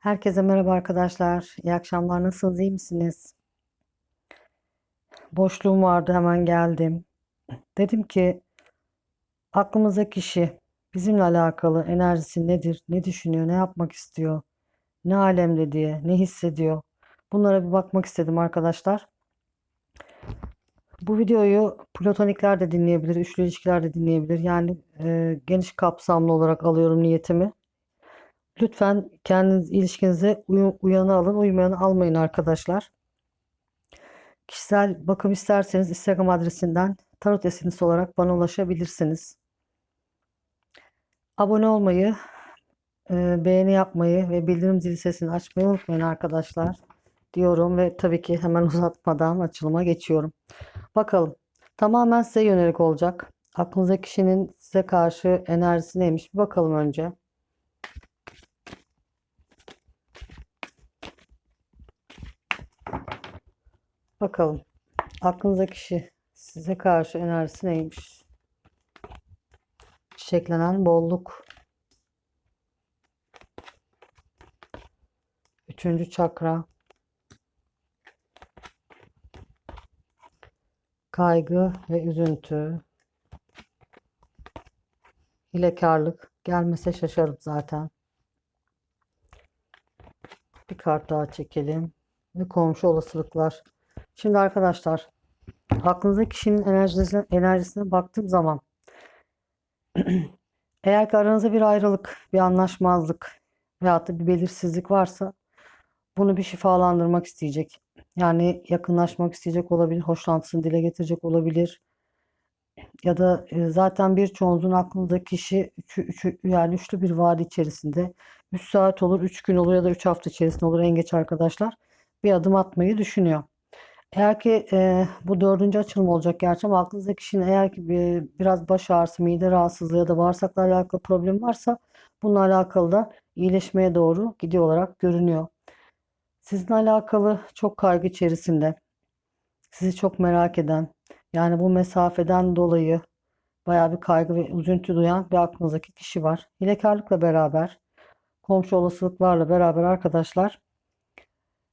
Herkese merhaba arkadaşlar. İyi akşamlar. Nasılsınız? İyi misiniz? Boşluğum vardı hemen geldim. Dedim ki aklımızdaki kişi bizimle alakalı enerjisi nedir? Ne düşünüyor? Ne yapmak istiyor? Ne alemde diye? Ne hissediyor? Bunlara bir bakmak istedim arkadaşlar. Bu videoyu platonikler de dinleyebilir, üçlü ilişkiler de dinleyebilir. Yani e, geniş kapsamlı olarak alıyorum niyetimi. Lütfen kendiniz ilişkinize uyanı alın, uymayanı almayın arkadaşlar. Kişisel bakım isterseniz Instagram adresinden tarot esinisi olarak bana ulaşabilirsiniz. Abone olmayı, e, beğeni yapmayı ve bildirim zili sesini açmayı unutmayın arkadaşlar diyorum ve tabii ki hemen uzatmadan açılıma geçiyorum. Bakalım. Tamamen size yönelik olacak. Aklınızdaki kişinin size karşı enerjisi neymiş? Bir bakalım önce. Bakalım. Aklınızdaki kişi size karşı enerjisi neymiş? Çiçeklenen bolluk. Üçüncü çakra. Kaygı ve üzüntü. Hilekarlık. Gelmese şaşarım zaten. Bir kart daha çekelim. Ve komşu olasılıklar. Şimdi arkadaşlar aklınızdaki kişinin enerjisine, enerjisine baktığım zaman eğer ki aranızda bir ayrılık, bir anlaşmazlık veyahut da bir belirsizlik varsa bunu bir şifalandırmak isteyecek. Yani yakınlaşmak isteyecek olabilir, hoşlantısını dile getirecek olabilir. Ya da e, zaten birçoğunuzun aklındaki kişi üçü, üçü, yani üçlü bir vade içerisinde 3 saat olur, 3 gün olur ya da 3 hafta içerisinde olur en geç arkadaşlar. Bir adım atmayı düşünüyor. Eğer ki e, bu dördüncü açılım olacak gerçi ama aklınızdaki kişinin eğer ki bir, biraz baş ağrısı, mide rahatsızlığı ya da bağırsakla alakalı problem varsa bununla alakalı da iyileşmeye doğru gidiyor olarak görünüyor. Sizinle alakalı çok kaygı içerisinde, sizi çok merak eden, yani bu mesafeden dolayı bayağı bir kaygı ve üzüntü duyan bir aklınızdaki kişi var. Hilekarlıkla beraber, komşu olasılıklarla beraber arkadaşlar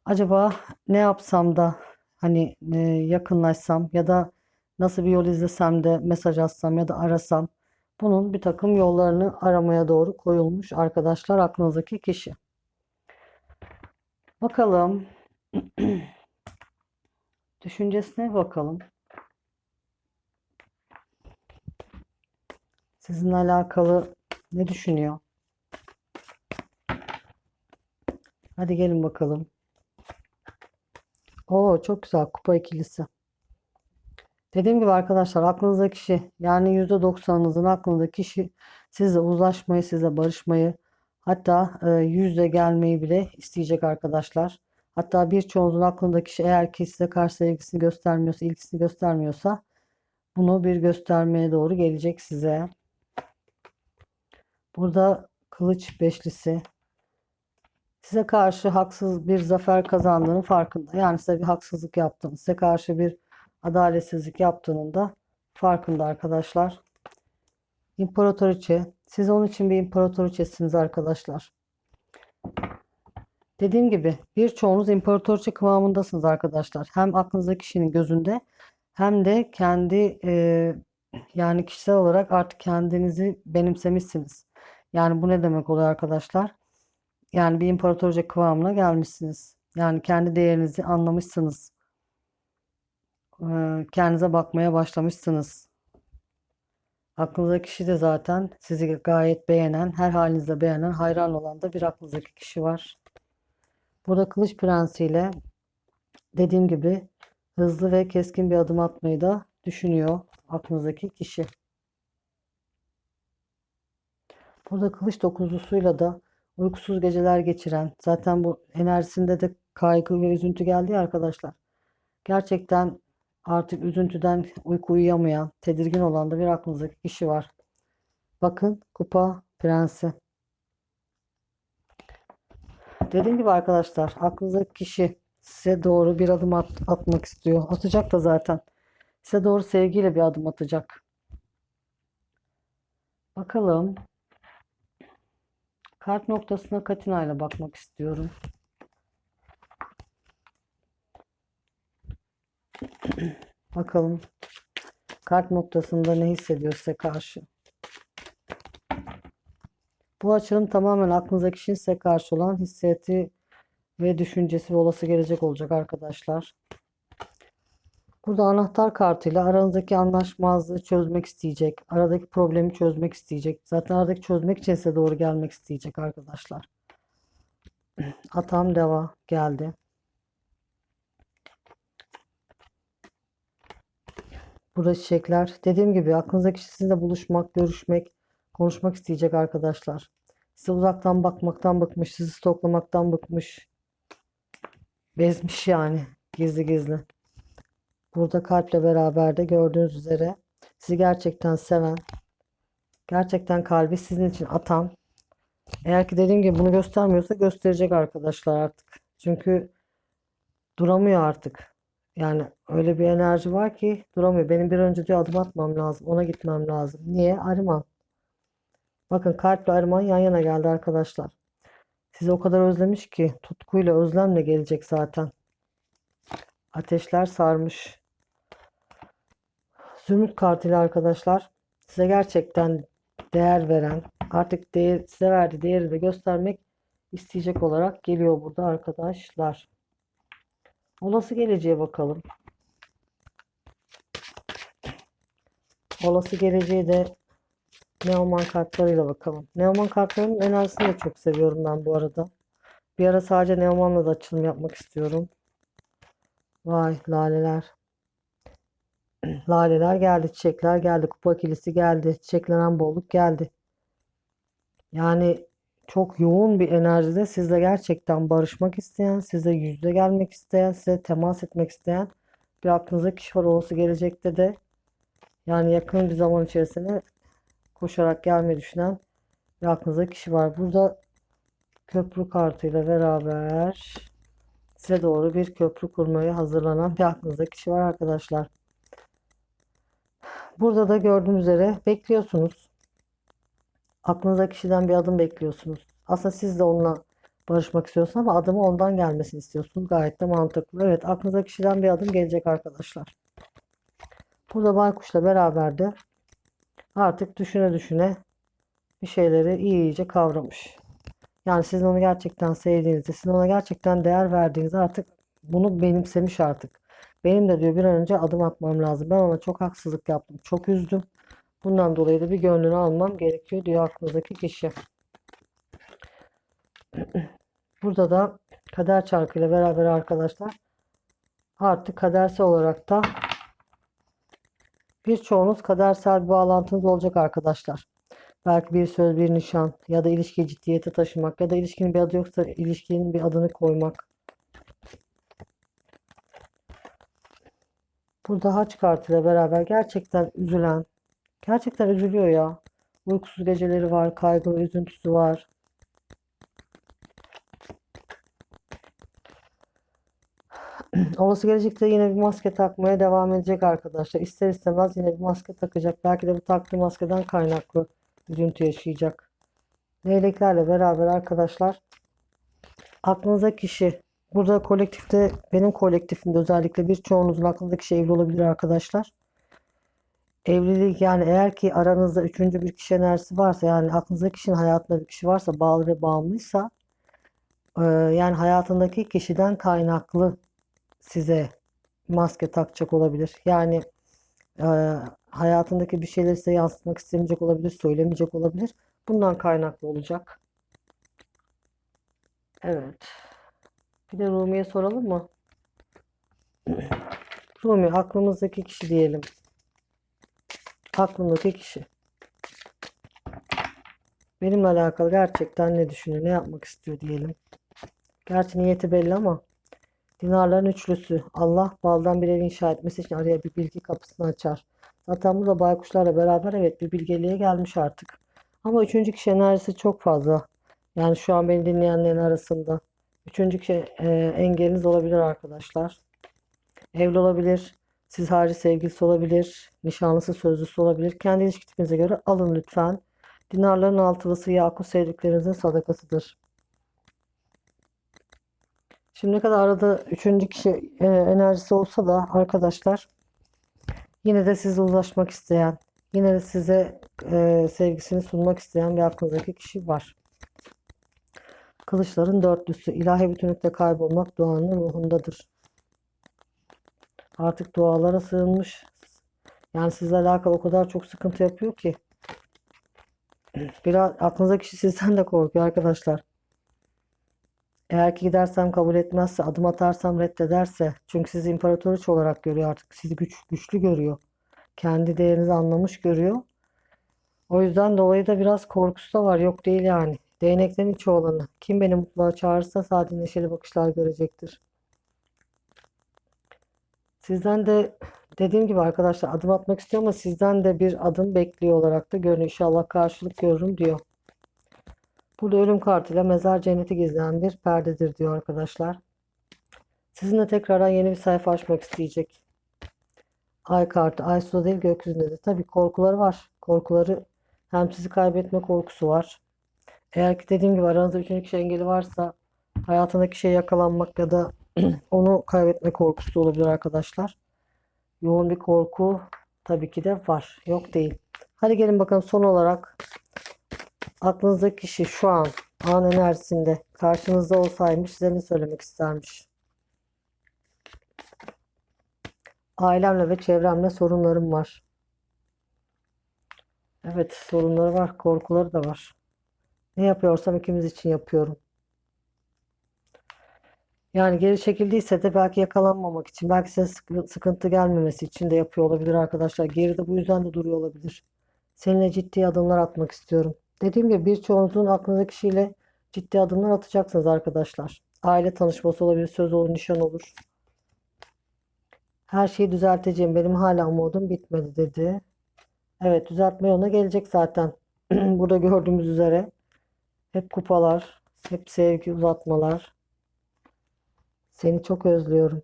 acaba ne yapsam da hani e, yakınlaşsam ya da nasıl bir yol izlesem de mesaj atsam ya da arasam bunun bir takım yollarını aramaya doğru koyulmuş arkadaşlar aklınızdaki kişi. Bakalım. Düşüncesine bakalım. Sizinle alakalı ne düşünüyor? Hadi gelin bakalım. Oo çok güzel kupa ikilisi. Dediğim gibi arkadaşlar aklınızdaki kişi yani %90'ınızın aklındaki kişi sizle uzlaşmayı, sizle barışmayı hatta e, yüzle gelmeyi bile isteyecek arkadaşlar. Hatta birçoğunuzun aklındaki kişi eğer ki size karşı sevgisini göstermiyorsa, ilgisini göstermiyorsa bunu bir göstermeye doğru gelecek size. Burada kılıç beşlisi size karşı haksız bir zafer kazandığının farkında. Yani size bir haksızlık yaptığını, size karşı bir adaletsizlik yaptığının da farkında arkadaşlar. İmparatoriçe. Siz onun için bir imparatoriçesiniz arkadaşlar. Dediğim gibi birçoğunuz imparatoriçe kıvamındasınız arkadaşlar. Hem aklınızdaki kişinin gözünde hem de kendi e, yani kişisel olarak artık kendinizi benimsemişsiniz. Yani bu ne demek oluyor arkadaşlar? Yani bir imparatorca kıvamına gelmişsiniz. Yani kendi değerinizi anlamışsınız. Ee, Kendinize bakmaya başlamışsınız. Aklınızdaki kişi de zaten sizi gayet beğenen, her halinizde beğenen, hayran olan da bir aklınızdaki kişi var. Burada Kılıç Prensi ile dediğim gibi hızlı ve keskin bir adım atmayı da düşünüyor aklınızdaki kişi. Burada Kılıç dokuzlusuyla da uykusuz geceler geçiren, zaten bu enerjisinde de kaygı ve üzüntü geldi ya arkadaşlar. Gerçekten artık üzüntüden uyku uyuyamayan, tedirgin olan da bir aklınızdaki kişi var. Bakın Kupa Prensi. Dediğim gibi arkadaşlar aklınızdaki kişi size doğru bir adım at- atmak istiyor. Atacak da zaten. Size doğru sevgiyle bir adım atacak. Bakalım. Kart noktasına Katina ile bakmak istiyorum. Bakalım kart noktasında ne hissediyor size karşı. Bu açılım tamamen aklınızdaki kişinin size karşı olan hissiyatı ve düşüncesi ve olası gelecek olacak arkadaşlar. Burada anahtar kartıyla aranızdaki anlaşmazlığı çözmek isteyecek. Aradaki problemi çözmek isteyecek. Zaten aradaki çözmek için size doğru gelmek isteyecek arkadaşlar. Atam deva geldi. Burada çiçekler. Dediğim gibi aklınızdaki sizinle buluşmak, görüşmek, konuşmak isteyecek arkadaşlar. Size uzaktan bakmaktan bıkmış, sizi stoklamaktan bıkmış. Bezmiş yani gizli gizli. Burada kalple beraber de gördüğünüz üzere sizi gerçekten seven, gerçekten kalbi sizin için atan. Eğer ki dediğim gibi bunu göstermiyorsa gösterecek arkadaşlar artık. Çünkü duramıyor artık. Yani öyle bir enerji var ki duramıyor. Benim bir önce diyor adım atmam lazım. Ona gitmem lazım. Niye? Arıman. Bakın kalple arıman yan yana geldi arkadaşlar. Sizi o kadar özlemiş ki tutkuyla, özlemle gelecek zaten. Ateşler sarmış. Zümrüt kartıyla arkadaşlar size gerçekten değer veren, artık değer, size verdiği değeri de göstermek isteyecek olarak geliyor burada arkadaşlar. Olası geleceğe bakalım. Olası geleceğe de Neoman kartlarıyla bakalım. Neoman kartlarının enerjisini de çok seviyorum ben bu arada. Bir ara sadece Neoman'la da açılım yapmak istiyorum. Vay laleler. Laleler geldi, çiçekler geldi, kupa kilisi geldi, çiçeklenen bolluk geldi. Yani çok yoğun bir enerjide sizle gerçekten barışmak isteyen, size yüzde gelmek isteyen, size temas etmek isteyen bir aklınızda kişi var olası gelecekte de yani yakın bir zaman içerisinde koşarak gelmeyi düşünen bir aklınızda kişi var. Burada köprü kartıyla beraber size doğru bir köprü kurmaya hazırlanan bir aklınızda kişi var arkadaşlar. Burada da gördüğünüz üzere bekliyorsunuz. Aklınızdaki kişiden bir adım bekliyorsunuz. Aslında siz de onunla barışmak istiyorsunuz ama adımı ondan gelmesini istiyorsunuz. Gayet de mantıklı. Evet aklınızdaki kişiden bir adım gelecek arkadaşlar. Burada baykuşla beraber de artık düşüne düşüne bir şeyleri iyice kavramış. Yani sizin onu gerçekten sevdiğinizde, sizin ona gerçekten değer verdiğinizde artık bunu benimsemiş artık. Benim de diyor bir an önce adım atmam lazım. Ben ona çok haksızlık yaptım. Çok üzdüm. Bundan dolayı da bir gönlünü almam gerekiyor diyor aklınızdaki kişi. Burada da kader çarkıyla beraber arkadaşlar artık kadersel olarak da birçoğunuz kadersel bir bağlantınız olacak arkadaşlar. Belki bir söz, bir nişan ya da ilişkiyi ciddiyete taşımak ya da ilişkinin bir adı yoksa ilişkinin bir adını koymak. Burada haç kartıyla beraber gerçekten üzülen, gerçekten üzülüyor ya. Uykusuz geceleri var, kaygı ve üzüntüsü var. Olası gelecekte yine bir maske takmaya devam edecek arkadaşlar. İster istemez yine bir maske takacak. Belki de bu taktığı maskeden kaynaklı üzüntü yaşayacak. Leyleklerle beraber arkadaşlar aklınıza kişi burada kolektifte benim kolektifimde özellikle birçoğunuzun aklındaki kişi evli olabilir arkadaşlar. Evlilik yani eğer ki aranızda üçüncü bir kişi enerjisi varsa yani aklınızdaki kişinin hayatında bir kişi varsa bağlı ve bağımlıysa e, yani hayatındaki kişiden kaynaklı size maske takacak olabilir. Yani e, hayatındaki bir şeyleri size yansıtmak istemeyecek olabilir, söylemeyecek olabilir. Bundan kaynaklı olacak. Evet. Bir de Rumi'ye soralım mı? Rumi aklımızdaki kişi diyelim. Aklımdaki kişi. Benimle alakalı gerçekten ne düşünüyor, ne yapmak istiyor diyelim. Gerçi niyeti belli ama dinarların üçlüsü. Allah baldan bir ev inşa etmesi için araya bir bilgi kapısını açar. Zaten burada baykuşlarla beraber evet bir bilgeliğe gelmiş artık. Ama üçüncü kişi enerjisi çok fazla. Yani şu an beni dinleyenlerin arasında. Üçüncü kişi e, engeliniz olabilir arkadaşlar. Evli olabilir. Siz harici sevgilisi olabilir. Nişanlısı sözlüsü olabilir. Kendi ilişki göre alın lütfen. Dinarların altılısı yakut sevdiklerinizin sadakasıdır. Şimdiye kadar arada üçüncü kişi e, enerjisi olsa da arkadaşlar yine de sizle uzlaşmak isteyen, yine de size e, sevgisini sunmak isteyen bir aklınızdaki kişi var. Kılıçların dörtlüsü ilahi bütünlükte kaybolmak duanın ruhundadır. Artık dualara sığınmış. Yani sizle alakalı o kadar çok sıkıntı yapıyor ki. Biraz aklınızdaki kişi sizden de korkuyor arkadaşlar. Eğer ki gidersem kabul etmezse, adım atarsam reddederse, çünkü sizi imparatoriç olarak görüyor artık. Sizi güç, güçlü görüyor. Kendi değerinizi anlamış görüyor. O yüzden dolayı da biraz korkusu da var. Yok değil yani. Değneklerin içi olanı. Kim beni mutluluğa çağırırsa sadece neşeli bakışlar görecektir. Sizden de dediğim gibi arkadaşlar adım atmak istiyor ama sizden de bir adım bekliyor olarak da görünüyor. İnşallah karşılık görürüm diyor. Burada ölüm kartıyla mezar cenneti gizleyen bir perdedir diyor arkadaşlar. Sizinle tekrardan yeni bir sayfa açmak isteyecek. Ay kartı, ay suda değil gökyüzündedir. Tabii korkuları var. Korkuları hem sizi kaybetme korkusu var. Eğer ki dediğim gibi aranızda üçüncü kişi engeli varsa hayatındaki şeye yakalanmak ya da onu kaybetme korkusu da olabilir arkadaşlar. Yoğun bir korku tabii ki de var. Yok değil. Hadi gelin bakalım son olarak aklınızdaki kişi şu an an enerjisinde karşınızda olsaymış size ne söylemek istermiş? Ailemle ve çevremle sorunlarım var. Evet, sorunları var, korkuları da var. Ne yapıyorsam ikimiz için yapıyorum. Yani geri çekildiyse de belki yakalanmamak için, belki size sıkı- sıkıntı gelmemesi için de yapıyor olabilir arkadaşlar. Geride bu yüzden de duruyor olabilir. Seninle ciddi adımlar atmak istiyorum. Dediğim gibi birçoğunuzun aklınızdaki kişiyle ciddi adımlar atacaksınız arkadaşlar. Aile tanışması olabilir, söz olur, nişan olur. Her şeyi düzelteceğim. Benim hala umudum bitmedi dedi. Evet, düzeltme yoluna gelecek zaten. Burada gördüğümüz üzere. Hep kupalar, hep sevgi uzatmalar. Seni çok özlüyorum.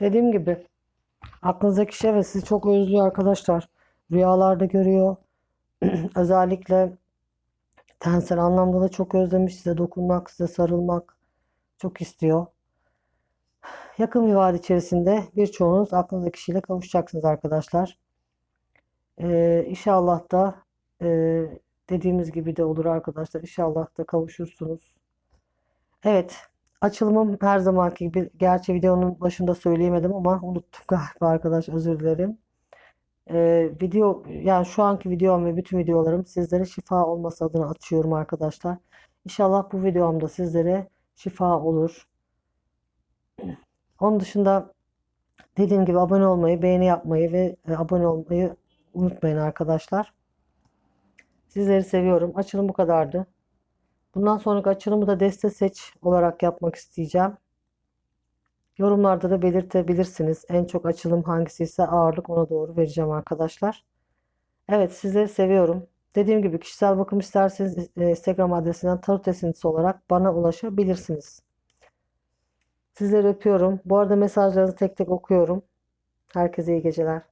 Dediğim gibi aklınızdaki kişi evet sizi çok özlüyor arkadaşlar. Rüyalarda görüyor. Özellikle tensel anlamda da çok özlemiş. Size dokunmak, size sarılmak çok istiyor. Yakın bir vade içerisinde birçoğunuz aklınızdaki kişiyle kavuşacaksınız arkadaşlar. Ee, inşallah da e, dediğimiz gibi de olur arkadaşlar. İnşallah da kavuşursunuz. Evet, açılımım her zamanki gibi. Gerçi videonun başında söyleyemedim ama unuttum galiba arkadaş özür dilerim. Ee, video yani şu anki videom ve bütün videolarım sizlere şifa olması adına açıyorum arkadaşlar. İnşallah bu videomda sizlere şifa olur. Onun dışında dediğim gibi abone olmayı, beğeni yapmayı ve e, abone olmayı unutmayın arkadaşlar. Sizleri seviyorum. Açılım bu kadardı. Bundan sonraki açılımı da deste seç olarak yapmak isteyeceğim. Yorumlarda da belirtebilirsiniz. En çok açılım hangisi ise ağırlık ona doğru vereceğim arkadaşlar. Evet sizleri seviyorum. Dediğim gibi kişisel bakım isterseniz e, Instagram adresinden tarot esintisi olarak bana ulaşabilirsiniz. Sizleri öpüyorum. Bu arada mesajlarınızı tek tek okuyorum. Herkese iyi geceler.